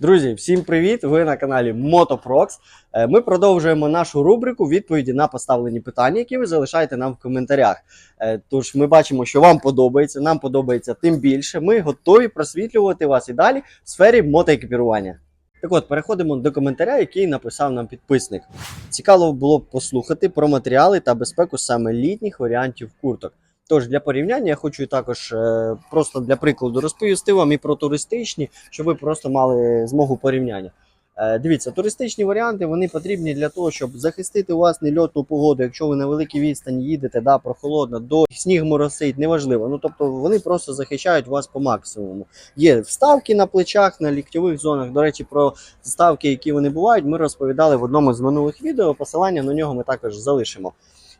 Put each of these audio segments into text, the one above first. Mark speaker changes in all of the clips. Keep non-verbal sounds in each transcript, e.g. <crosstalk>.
Speaker 1: Друзі, всім привіт! Ви на каналі Motoprox. Е, Ми продовжуємо нашу рубрику відповіді на поставлені питання, які ви залишаєте нам в коментарях. Е, Тож ми бачимо, що вам подобається, нам подобається тим більше. Ми готові просвітлювати вас і далі в сфері мотоекіпірування. Так от, переходимо до коментаря, який написав нам підписник. Цікаво було б послухати про матеріали та безпеку саме літніх варіантів курток. Тож для порівняння я хочу також е, просто для прикладу розповісти вам і про туристичні, щоб ви просто мали змогу порівняння. Е, дивіться, туристичні варіанти вони потрібні для того, щоб захистити вас нельотну погоду, якщо ви на великій відстані їдете, да, прохолодно, до сніг моросить, неважливо. Ну тобто вони просто захищають вас по максимуму. Є вставки на плечах, на ліктьових зонах. До речі, про вставки, які вони бувають, ми розповідали в одному з минулих відео. Посилання на нього ми також залишимо.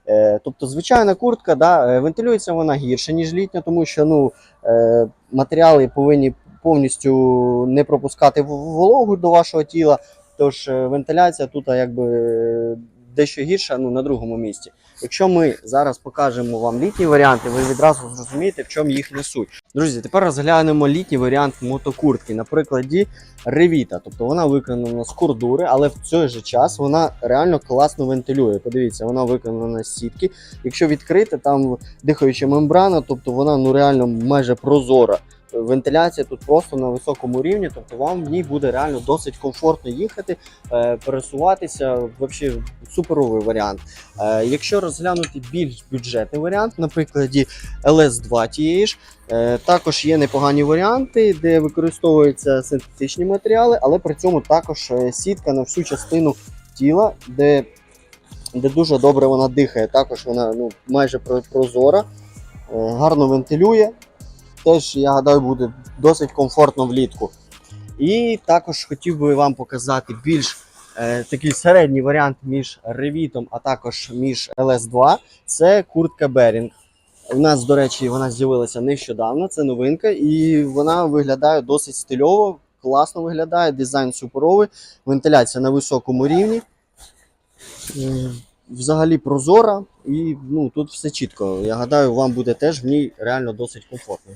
Speaker 1: Е, Тобто, звичайна куртка, да, е, вентилюється вона гірше, ніж літня, тому що ну, е, матеріали повинні повністю не пропускати вологу до вашого тіла. Тож вентиляція тут якби дещо гірша ну, на другому місці. Якщо ми зараз покажемо вам літні варіанти, ви відразу зрозумієте, в чому їх несуть. Друзі, тепер розглянемо літній варіант мотокуртки на прикладі Revita. Тобто вона виконана з кордури, але в той же час вона реально класно вентилює. Подивіться, вона виконана з сітки. Якщо відкрити, там дихаюча мембрана, тобто вона ну реально майже прозора. Вентиляція тут просто на високому рівні, тобто вам в ній буде реально досить комфортно їхати, е, пересуватися. Взагалі суперовий варіант. Е, Якщо розглянути більш бюджетний варіант, на прикладі LS2 тієї ж, е, також є непогані варіанти, де використовуються синтетичні матеріали, але при цьому також сітка на всю частину тіла, де, де дуже добре вона дихає. Також вона ну, майже прозора, гарно вентилює. Теж, я гадаю, буде досить комфортно влітку. І також хотів би вам показати більш е, такий середній варіант між Revit, а також між LS2. Це куртка Bering. У нас, до речі, вона з'явилася нещодавно, це новинка, і вона виглядає досить стильово, класно виглядає, дизайн суперовий, вентиляція на високому рівні. Е, Взагалі прозора, і ну, тут все чітко. Я гадаю, вам буде теж в ній реально досить комфортно.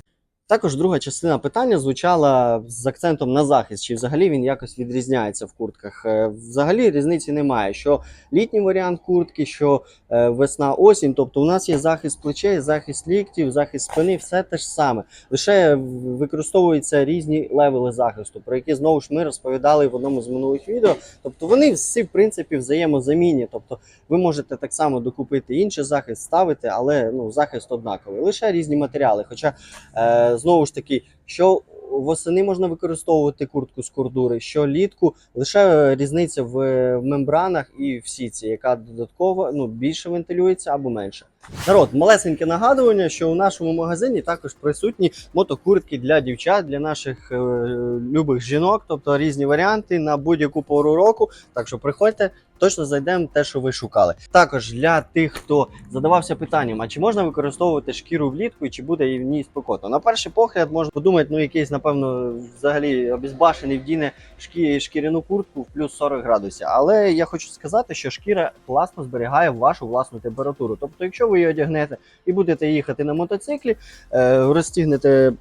Speaker 1: Також друга частина питання звучала з акцентом на захист, чи взагалі він якось відрізняється в куртках. Е, Взагалі різниці немає. Що літній варіант куртки, що е, весна осінь. Тобто у нас є захист плечей, захист ліктів, захист спини, все те ж саме. Лише використовуються різні левели захисту, про які знову ж ми розповідали в одному з минулих відео. Тобто вони всі в принципі взаємозамінні. Тобто ви можете так само докупити інший захист, ставити, але ну захист однаковий. Лише різні матеріали. Хоча Е, знову ж таки, що восени можна використовувати куртку з кордури, що літку, лише різниця в, в мембранах і в сітці, яка додатково ну, більше вентилюється або менше. Народ, малесеньке нагадування, що у нашому магазині також присутні мотокуртки для дівчат, для наших е, любих жінок, тобто різні варіанти на будь-яку пору року. Так що приходьте, точно знайдемо те, що ви шукали. Також для тих, хто задавався питанням, а чи можна використовувати шкіру влітку і чи буде в ній спекотно? На перший погляд можна подумати, ну якийсь, напевно, взагалі обізбашений вдіне шкі, шкіряну куртку в плюс 40 градусів. Але я хочу сказати, що шкіра класно зберігає вашу власну температуру. Тобто, якщо ви її одягнете і будете їхати на мотоциклі, розтігнете розтягнете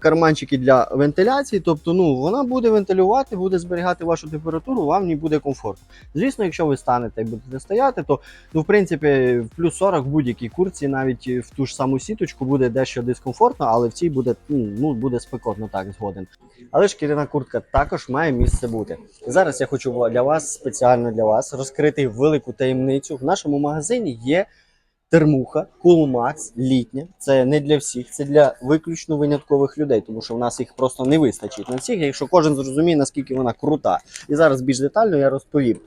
Speaker 1: карманчики для вентиляції, тобто ну вона буде вентилювати, буде зберігати вашу температуру, вам ній буде комфортно. Звісно, якщо ви станете і будете стояти, то ну в принципі в плюс 40 в будь-якій курці, навіть в ту ж саму сіточку буде дещо дискомфортно, але в цій буде ну, ну буде спекотно, так згоден. Але шкіряна куртка також має місце бути. Зараз я хочу для вас спеціально для вас розкрити велику таємницю. В нашому магазині є термуха Coolmax літня. Це не для всіх, це для виключно виняткових людей, тому що в нас їх просто не вистачить на всіх, якщо кожен зрозуміє, наскільки вона крута. І зараз більш детально я розповім.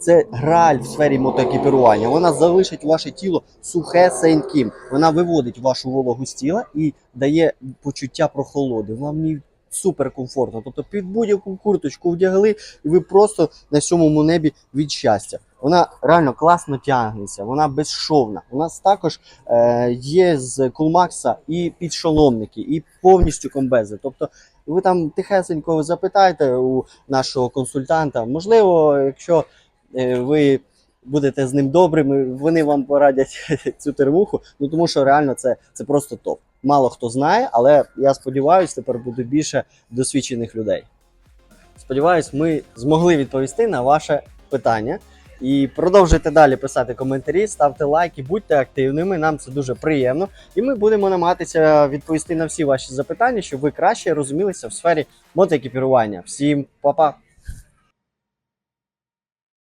Speaker 1: Це граль в сфері мотоекіпірування. Вона залишить ваше тіло сухе сеньким. Вона виводить вашу вологу з тіла і дає почуття прохолоди. Вам в ній супер комфортно. Тобто під будь-яку курточку вдягли, і ви просто на сьомому небі від щастя. Вона реально класно тягнеться, вона безшовна. У нас також е, є з Кулмакса і підшоломники, і повністю комбези. Тобто ви там тихесенько запитаєте у нашого консультанта. Можливо, якщо е, ви будете з ним добрими, вони вам порадять <laughs> цю термуху. Ну тому що реально це, це просто топ. Мало хто знає, але я сподіваюся, тепер буде більше досвідчених людей. Сподіваюсь, ми змогли відповісти на ваше питання. І продовжуйте далі писати коментарі, ставте лайки, будьте активними. Нам це дуже приємно. І ми будемо намагатися відповісти на всі ваші запитання, щоб ви краще розумілися в сфері мотоекіпірування. Всім па-па!